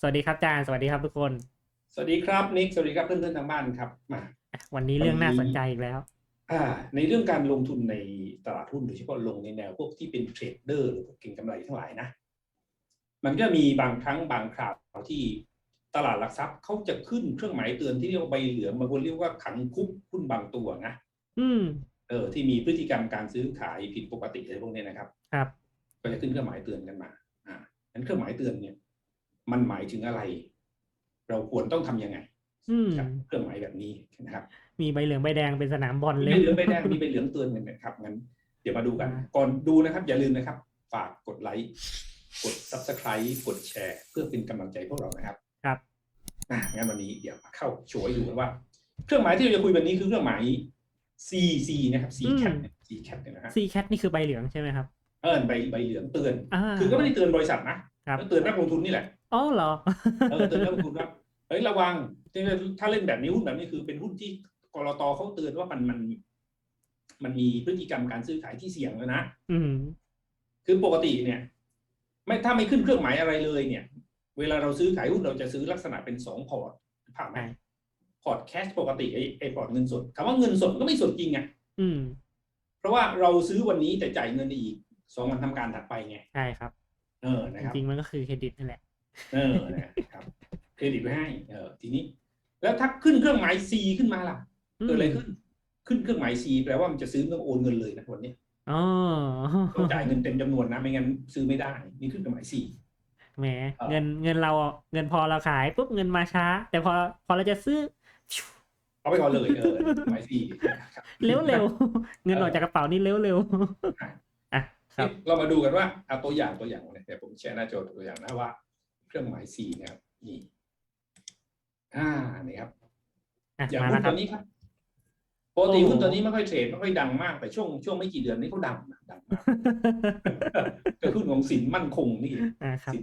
สวัสดีครับอาจารย์สวัสดีครับทุกคน สวัสดีครับนิกสวัสดีครับเพื่อนๆทางบ้านครับมาอะวันนี้เรื่องน่าสนใจอีกแล้ว อ่า ในเรื่องการลงทุนในตลาดหุ้นโดยเฉพาะลงในแนวพวกที่เป็นเทรดเดอร์หรือพวกเก็งกำไรทั้งหลายนะ มันก็มีบางครั้งบางคราวที่ตลาดหลักทรัพย์เขาจะขึ้นเครื่องหมายเตือนที่เรียกว่าใบเหลืองบางคนเรียกว่าขังคุกหุ้นบางตัวนะอืม เออ ที่มีพฤติกรรมการซื้อขายผิดปกติอะไรพวกนี้นะครับ ครับ ก็จะขึ้นเครื่องหมายเตือนกันมา อ่านั้นเครื่องหมายเตือนเนี่ย มันหมายถึงอะไร เราควรต้องทำยังไงอืมกับเครื่องหมายแบบนี้นะครับ มีใบเหลืองใบแดงเป็นสนามบอลมีเลใบยเหลืองใบแดงมีใบเหลืองเตือนกันนะครับงั้นเดี๋ยวมาดูกันอ่าก่อนดูนะครับ อย่าลืมนะครับ ฝากกดไลค์กด subscribe กดแชร์ เพื่อเป็นกำลังใจพวกเรานะครับครับอะงั้นวันนี้เดี๋ยวมาเข้าโชว์ให้ดูกันว่า เครื่องหมายที่เราจะคุยวันนี้คือเครื่องหมาย C C นะครับ C cat เนี่ย C cat เนี่ยนะฮะซีแคทนี่คือใบเหลืองใช่ไหมครับเออใบใบเหลืองเตือนอ่าคือก็ไม่ได้เตือนบริษัทนะครับเตือนนักลงทุนนี่แหละ อ๋อเหรอเออเตือนนักลงทุนว่าเฮ้ยระวังถ้าเล่นแบบนี้หุ้นแบบนี้คือเป็นหุ้นที่กรตเขาเตือนว่ามันมันมันมีพฤติกรรมการซื้อขายที่เสี่ยงแล้วนะอืมคือปกติเนี่ย ไม่ถ้าไม่ขึ้นเครื่องหมายอะไรเลยเนี่ย เวลาเราซื้อขายหุ้นเราจะซื้อลักษณะเป็นสองพอร์ตผ่านไหมใช่พอร์ตแคชปกติไอ้ไอ้พอร์ตเงินสดคำว่าเงินสดก็ไม่สดจริงไงอืมเพราะว่าเราซื้อวันนี้แต่จ่ายเงินอีกสองวันทำการถัดไปไงใช่ครับ เออนะจครับริงๆมันก็คือเครดิตนั่นแหละ เออนะครับเครดิตไว้ให้ เออทีนี้ แล้วถ้าขึ้นเครื่องหมาย C ขึ้นมาล่ะอืมเกิดอะไรขึ้น ขึ้นเครื่องหมาย C แปลว่ามันจะซื้อต้องโอนเงินเลยนะวันนี้อ๋อต้องจ่ายเงินเต็มจำนวนนะไม่งั้นซื้อไม่ได้ นี่ขึ้นเครื่องหมาย C แหมเออเงินเงินเราเงินพอเราขายปุ๊บเงินมาช้า แต่พอพอเราจะซื้อเอาไปก่อนเลยเออเครื่องหมาย C นะครับเร็วเร็วๆเงินออกจากกระเป๋านี่เร็วเร็วๆอะครับเรามาดูกันว่าเอาตัวอย่างตัวอย่างเนี่ยเดี๋ยวผมแชร์หน้าจอตัวอย่างนะว่าเค รื่องหมาย C นะครับนี่อ่านี่ครับอะอย่างมาหุ้แล้วนครัตับวนี้ครับปกติโอ้หุ้นตัวนี้ไม่ค่อยเทรดไม่ค่อยดังมากแต่ช่วงช่วงไม่กี่เดือนนี้เขาดังนะดังมากก็หุ้นของสินมั่นคงนี่อะครับสิน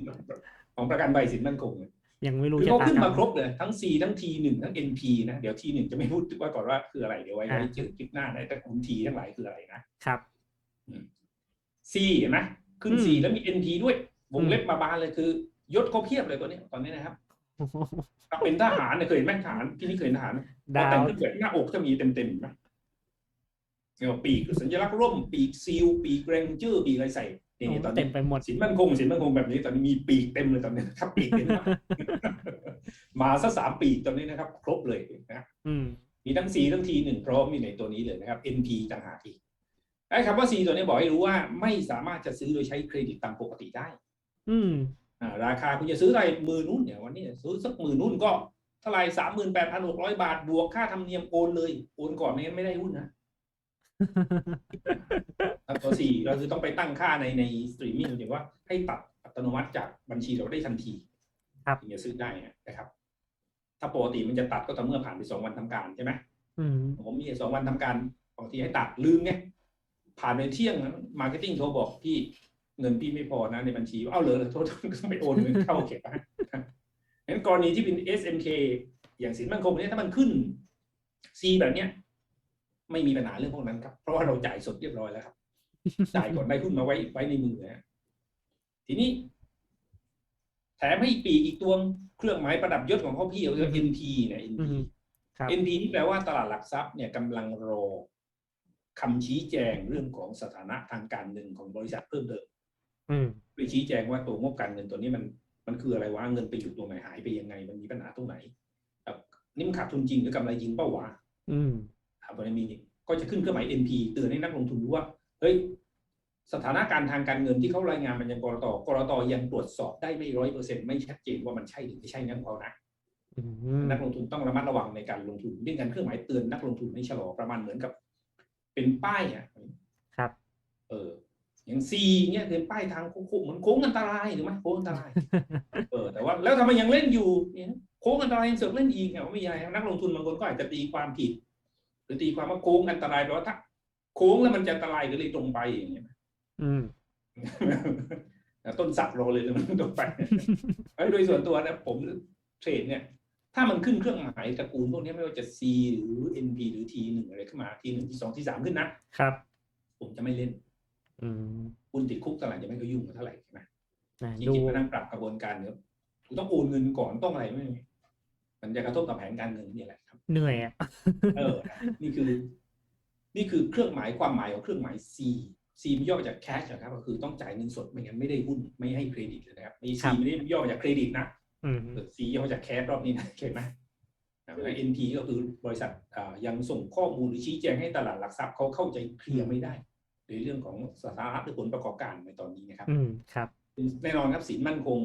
ของประกันใบสินมั่นคงเนี่ยยังไม่รู้คือชะเขาตาขึ้นกรรมามครบเลยทั้ง C ทั้ง T หนึ่งทั้ง NP นะเดี๋ยว T หนึ่งจะไม่พูดว่าก่อนว่าคืออะไรเดี๋ยวไว้อ่าไว้เจอคลิปหน้านะแต่กลุ่ม T ทั้งหลายคืออะไรนะครับ C เห็นไหมขึ้นอืม C แล้วมี NP ด้วยวงอืมเล็บมาบานเลยคือ ยศเขาเพียบเลยตัวนี้ตอนนี้นะครับถ้าเป็นทหารเนี่ยเคยเห็นไหมทหารที่นี่เคยเห็นทหารไหมดาแต่วงขึ้นแบบหน้าอกจะมีเต็มๆเห็นไหมเรียกว่าปีกคือสัญลักษณ์ร่มปีกซีลปีกเรนเจอร์ปีกอะไรใส่นี่ตอนเต็นี้มไปหมดสินมั่นคงสินมั่นคงแบบนี้ตอนนี้มีปีกเต็มเลยตอนนี้นะครับปีกเต็มมากมาซะสามปีกตอนนี้นะครับ ครบเลยนะอืมมีทั้ง C ทั้ง T หนึ่งพร้อมมีในตัวนี้เลยนะครับ NP ต่างหากอีกไอ้คำว่า C ตัวนี้บอกให้รู้ว่าไม่สามารถจะซื้อโดยใช้เครดิตตามปกติได้ อืมอ่า ราคาคุณจะซื้ออะไรหมื่นนุ่นเนี่ยวันนี้ซื้อสักหมื่นนุ่นก็เท่าไหร่สามหมื่นแปดพันหกร้อยบาทบวกค่าธรรมเนียมโอนเลย โอนก่อนไม่งั้นไม่ได้หุ้นนะครับตัวสี่เราคือต้องไปตั้งค่าในในสตรีมมิ่งถึงว่า ให้ตัดอัตโนมัติจากบัญชีเราได้ทันที ครับถึงจะซื้อได้นะครับ ถ้าปกติมันจะตัดก็ต่อเมื่อผ่านไปสองวันทำการใช่ไหมอืมผมมีสองวันทำการบางทีให้ตัดลืมไงผ่านไปเที่ยงมาร์เก็ตติ้งโทรบอกพี่ เงินพี่ไม่พอนะในบัญชีเอาเลยโทษต้องไปโอนเงินเข้าเก็บนะงั้นกรณีที่เป็น SMK อย่างสินมั่นคงเนี่ยถ้ามันขึ้น C แบบเนี้ย ไม่มีปัญหาเรื่องพวกนั้นครับ เพราะว่าเราจ่ายสดเรียบร้อยแล้วครับ จ่ายก่อนได้หุ้นมาไว้ไว้ในมือนะฮะทีนี้ แถมให้ปีกอีกตัวเครื่องหมายประดับยศของเขาพี่เขาเรียก NP เนี่ยอื NP มครับ NP นี่แปลว่าตลาดหลักทรัพย์เนี่ยกำลังรอคำชี้แจงเรื่องของสถานะทางการเงินของบริษัทเพิ่มเติม อืมไปชี้แจงว่าตัวงบการเงินตัวนี้มันมันคืออะไรวะเงินไปอยู่ตรงไหนหายไปยังไง มันมีปัญหาตรงไหนแบบนี่มันขาดทุนจริงหรือกำไรจริงเป้าวะอืมถามว่ามีก็จะขึ้นเครื่องหมาย NP เตือนให้นักลงทุนรู้ว่าเฮ้ยสถานะการทางการเงินที่เขารายงานมันยังกรตกรตยังตรวจสอบได้ไม่ร้อยเปอร์เซ็นต์ไม่ชัดเจนว่ามันใช่หรือไม่ใช่นั่นของเขานะอืมนักลงทุนต้องระมัดระวังในการลงทุนเรื่องการเครื่องหมายเตือนนักลงทุนให้ชะลอประมาณเหมือนกับ เป็นป้ายอะครับ เออ อย่างซีเนี่ยเป็นป้ายทางโค้งๆเหมือนโค้งอันตรายถูกไหมโค้งอันตรายเออแต่ว่าแล้วทำไมยังเล่นอยู่เนี่ยโค้งอันตรายยังเสือกเล่นอีกเนี่ยว่าไม่ใช่นักลงทุนบางคนก็อาจจะตีความผิดหรือตีความว่าโค้งอันตรายแปลว่าถ้าโค้งแล้วมันจะอันตรายก็เลยตรงไปอย่างเงี้ยอืมต้นสักโรเลยเลยมันตรงไปเอ้ยโดยส่วนตัวนะผมเทรดเนี่ย ถ้ามันขึ้นเครื่องหมายตระกูลพวกนี้ไม่ว่าจะ C หรือ NP หรือ T หนึ่งอะไรขึ้นมา T หนึ่ง T สอง T สามขึ้นนะครับ ผมจะไม่เล่นอืม คุณติดคุกตลาดจะไม่ก็ยุ่งกับเท่าไหร่ใช่ไหมนะจดูริงๆมานั่งปรับกระบวนการเนี่ยคุณต้องโอนเงินก่อนต้องอะไรไม่มันจะกระทบกับแผนการเงินนี่แหละครับ เหนื่อยอะเออนะนี่คือ นี่คือเครื่องหมายความหมายของเครื่องหมาย C C มันย่อมาจาก cash นะครับ ก็คือต้องจ่ายเงินสดไม่งั้นไม่ได้หุ้นไม่ให้เครดิตเลยนะครับมี C ครับไม่ได้ย่อมาจากเครดิตนะอืม C ย่อมาจาก cash รอบนี้นะเห็นไหมแล้ว NP ก็คือบริษัทอ่ายังส่งข้อมูลหรือชี้แจงให้ตลาดหลักทรัพย์เขาเข้าใจเคลียร์ไม่ได้ ในเรื่องของสถานะหรือผลประกอบการในตอนนี้นะครับ อืมครับ แน่นอนครับสินมั่นคง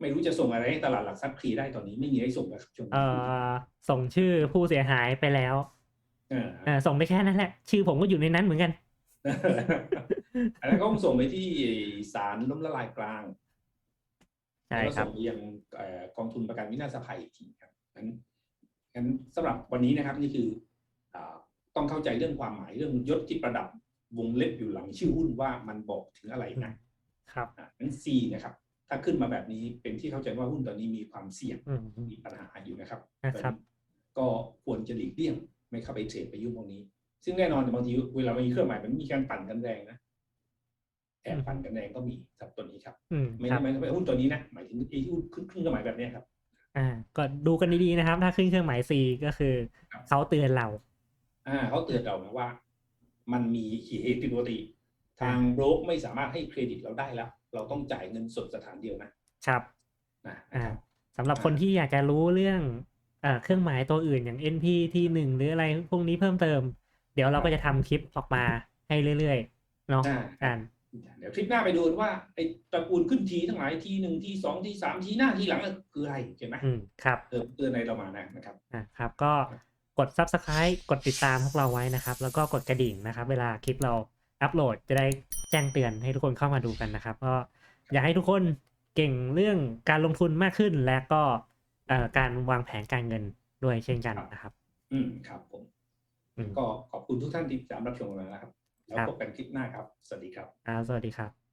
ไม่รู้จะส่งอะไรให้ตลาดหลักทรัพย์เคลียร์ได้ตอนนี้ไม่มีให้ส่งแล้วครับช่วงเอ่นี้อส่งชื่อผู้เสียหายไปแล้วเออเออส่งไปแค่นั้นแหละ ชื่อผมก็อยู่ในนั้นเหมือนกันอันนั้นก็ต้องส่งไปที่ศาลล้มละลายกลางใช่แล้วก็ครับส่งไปยังเอ่อกองทุนประกันวินาศภัยอีกทีครับงั้นงั้นสำหรับวันนี้นะครับนี่คืออ่าต้องเข้าใจเรื่องความหมายเรื่องยศที่ประดับ วงเล็บอยู่หลังชื่อหุ้นว่ามันบอกถึงอะไรนะครับอะงั้น C นะครับ ถ้าขึ้นมาแบบนี้เป็นที่เข้าใจว่าหุ้นตอนนี้มีความเสี่ยงอืมมีปัญหาอยู่นะครับนะครับ ก็ควรจะหลีกเลี่ยงไม่เข้าไปเทรดไปยุ่งตรงนี้ ซึ่งแน่นอนบางทีเวลามีเครื่องหมายมันมีการปั่นกันแรงนะแอบปั่นกันแรงก็มีครับตัวนี้ครับอืมไม่ครับไม่ไม่หุ้นตัวนี้นะหมายถึงไอ้หุ้นขึ้นขึ้นเครื่องหมายแบบเนี้ยครับ อ่า ก็ดูกันดีๆนะครับ ถ้าขึ้นเครื่องหมาย C ก็คือครับเขาเตือนเรา อ่าเขาเตือนเรานะว่า มันมีเหตุผิดปกติ ทางโบรกไม่สามารถให้เครดิตเราได้แล้ว เราต้องจ่ายเงินสดสถานเดียวนะครับนะนะอ่าครับสำหรับคนที่อยากจะรู้เรื่องเอ่อเครื่องหมายตัวอื่นอย่าง NP ที่หนึ่งหรืออะไรพวกนี้เพิ่มเติม เดี๋ยวเราก็จะทำคลิปออกมาให้เรื่อยๆเนาะอ่ากันเดี๋ยวคลิปหน้าไปดูกันว่าไอ้ตระกูลขึ้นทีทั้งหลายทีหนึ่งทีสองทีสามทีหน้าทีหลังน่ะคืออะไรเห็นไหมอืมครับเตือนเตือนอะไรเรามานะนะครับอะครับก็ กด Subscribe กดติดตามพวกเราไว้นะครับ แล้วก็กดกระดิ่งนะครับ เวลาคลิปเราอัปโหลดจะได้แจ้งเตือนให้ทุกคนเข้ามาดูกันนะครับ ก็อยากให้ทุกคนเก่งเรื่องการลงทุนมากขึ้นและก็เอ่อการวางแผนการเงินด้วยเช่นกันนะครับ อืมครับผมอืมก็ขอบคุณทุกท่านที่ติดตามรับชมมานะครับ แล้วครับพบกันคลิปหน้าครับ สวัสดีครับอ่าสวัสดีครับ